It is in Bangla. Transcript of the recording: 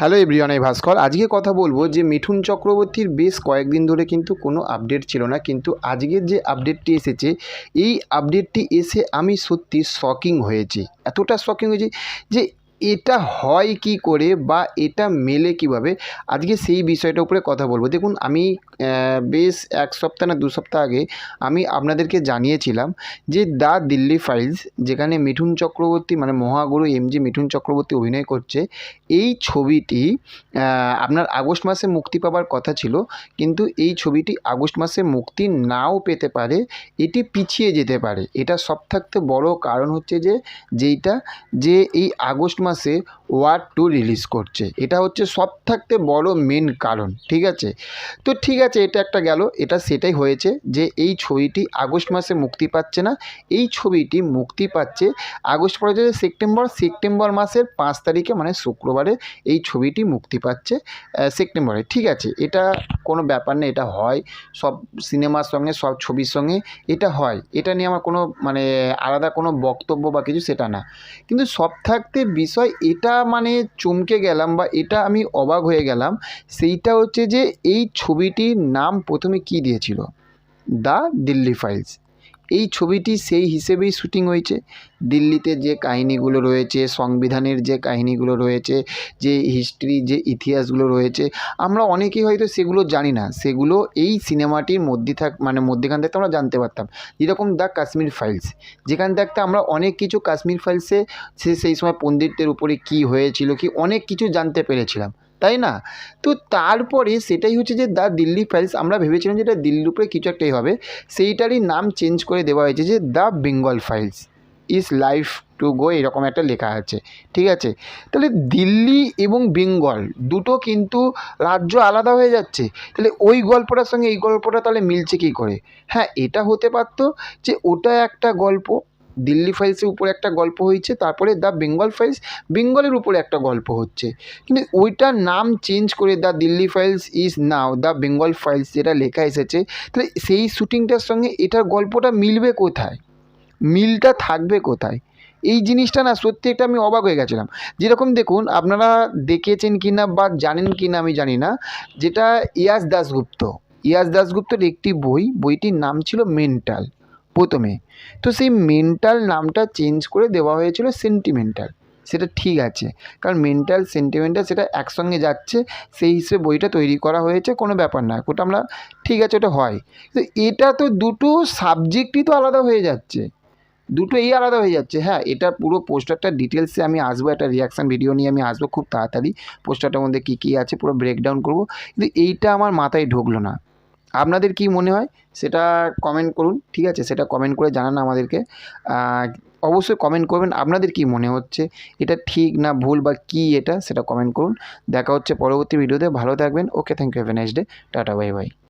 হ্যালো এভরিওয়ান এই ভাস্কর। আজকে কথা বলব যে মিঠুন চক্রবর্তীর বেশ কয়েকদিন ধরে কিন্তু কোনো আপডেট ছিল না, কিন্তু আজকের যে আপডেটটি এসেছে, এই আপডেটটি এসে আমি সত্যি শকিং হয়েছি। এতটা শকিং হয়েছি যে এটা হয় কি করে বা এটা মেলে কীভাবে? আজকে সেই বিষয়টার উপরে কথা বলব। দেখুন, আমি বেশ এক সপ্তাহ না দু সপ্তাহ আগে আমি আপনাদেরকে জানিয়েছিলাম যে দ্য দিল্লি ফাইলস, যেখানে মিঠুন চক্রবর্তী মানে মহাগুরু এম জি মিঠুন চক্রবর্তী অভিনয় করছে, এই ছবিটি আপনার আগস্ট মাসে মুক্তি পাওয়ার কথা ছিল, কিন্তু এই ছবিটি আগস্ট মাসে মুক্তি নাও পেতে পারে, এটি পিছিয়ে যেতে পারে। এটা সব থাকতে বড় কারণ হচ্ছে যে, যেইটা, যে এই আগস্ট মাসে ওয়ার টু রিলিজ করছে। এটা হচ্ছে সব থাকতে বড় মেন কারণ, ঠিক আছে? তো ঠিক আছে, এটা একটা গেল, এটা সেটাই হয়েছে যে এই ছবিটি আগস্ট মাসে মুক্তি পাচ্ছে না। এই ছবিটি মুক্তি পাচ্ছে আগস্ট, পরে যে সেপ্টেম্বর সেপ্টেম্বর মাসের পাঁচ তারিখে মানে শুক্রবারে এই ছবিটি মুক্তি পাচ্ছে সেপ্টেম্বরে, ঠিক আছে? এটা কোনো ব্যাপার নেই, এটা হয়। সব সিনেমার সঙ্গে, সব ছবির সঙ্গে এটা হয়। এটা নিয়ে আমার কোনো মানে আলাদা কোনো বক্তব্য বা কিছু সেটা না। কিন্তু সব থাকতে বিষয়, এটা মানে চমকে গেলাম বা এটা আমি অবাক হয়ে গেলাম, সেইটা হচ্ছে যে এই ছবিটির নাম প্রথমে কি দিয়েছিল? The Delhi files. এই ছবিটি সেই হিসেবেই শুটিং হয়েছে। দিল্লিতে যে কাহিনিগুলো রয়েছে, সংবিধানের যে কাহিনিগুলো রয়েছে, যে হিস্ট্রি যে ইতিহাসগুলো রয়েছে, আমরা অনেকেই হয়তো সেগুলো জানি না। সেগুলো এই সিনেমাটির মধ্যে থাক মানে মধ্যেখান থেকে আমরা জানতে পারতাম। যেরকম দ্য কাশ্মীর ফাইলস। যেখান থাকতে আমরা অনেক কিছু কাশ্মীর ফাইলসে সে, সেই সময় পণ্ডিতদের উপরে কী হয়েছিল, কি অনেক কিছু জানতে পেরেছিলাম। তাই না? তো তারপরে সেটাই হচ্ছে যে দ্য দিল্লি ফাইলস আমরা ভেবেছিলাম যে এটা দিল্লির উপরে কিছু একটাই হবে। সেইটারই নাম চেঞ্জ করে দেওয়া হয়েছে যে the Bengal files is life to go এরকম একটা লেখা আছে, ঠিক আছে? তাহলে দিল্লি এবং বেঙ্গল দুটো কিন্তু রাজ্য আলাদা হয়ে যাচ্ছে। তাহলে ওই গল্পটার সঙ্গে এই গল্পটা তাহলে মিলছে কী করে? হ্যাঁ এটা হতে পারতো যে ওটা একটা গল্প দিল্লি ফাইলসের উপরে একটা গল্প হয়েছে, তারপরে দ্য বেঙ্গল ফাইলস, বেঙ্গলের উপরে একটা গল্প হচ্ছে। কিন্তু ওইটার নাম চেঞ্জ করে the Delhi files is now the Bengal files যেটা লেখা এসেছে, তাহলে সেই শ্যুটিংটার সঙ্গে এটার গল্পটা মিলবে কোথায়? মিলটা থাকবে কোথায়? এই জিনিসটা না সত্যি একটা আমি অবাক হয়ে গেছিলাম। যেরকম দেখুন, আপনারা দেখেছেন কি না বা জানেন কি না আমি জানি না, যেটা ইয়াস দাশগুপ্ত। ইয়াস দাশগুপ্তর একটি বই, বইটির নাম ছিল মেন্টাল। প্রথমে। তো সেই মেন্টাল নামটা চেঞ্জ করে দেওয়া হয়েছিল সেন্টিমেন্টাল সেটা ঠিক আছে। কারণ মেন্টাল সেন্টিমেন্টাল সেটা একসঙ্গে যাচ্ছে, সেই হিসেবে বইটা তৈরি করা হয়েছে, কোনো ব্যাপার না। ওটা আমরা, ঠিক আছে, ওটা হয়। তো এটা তো দুটো সাবজেক্টই তো আলাদা হয়ে যাচ্ছে। দুটো এই আলাদা হয়ে যাচ্ছে। হ্যাঁ এটা পুরো পোস্টারটা ডিটেলসে আমি আসব, একটা রিয়াকশান ভিডিও নিয়ে আমি আসব খুব তাড়াতাড়ি। পোস্টারটার মধ্যে কী কী আছে, পুরো ব্রেকডাউন করব। কিন্তু এইটা আমার মাথায় ঢুকলো না। আপনাদের কি মনে হয়? সেটা কমেন্ট করুন, ঠিক আছে? সেটা কমেন্ট করে জানান আমাদেরকে। অবশ্যই কমেন্ট করবেন, আপনাদের কি মনে হচ্ছে? এটা ঠিক না ভুল বা কি এটা? সেটা কমেন্ট করুন। দেখা হচ্ছে পরবর্তী ভিডিওতে। ভালো থাকবেন। Okay thank you have a nice day tata bye bye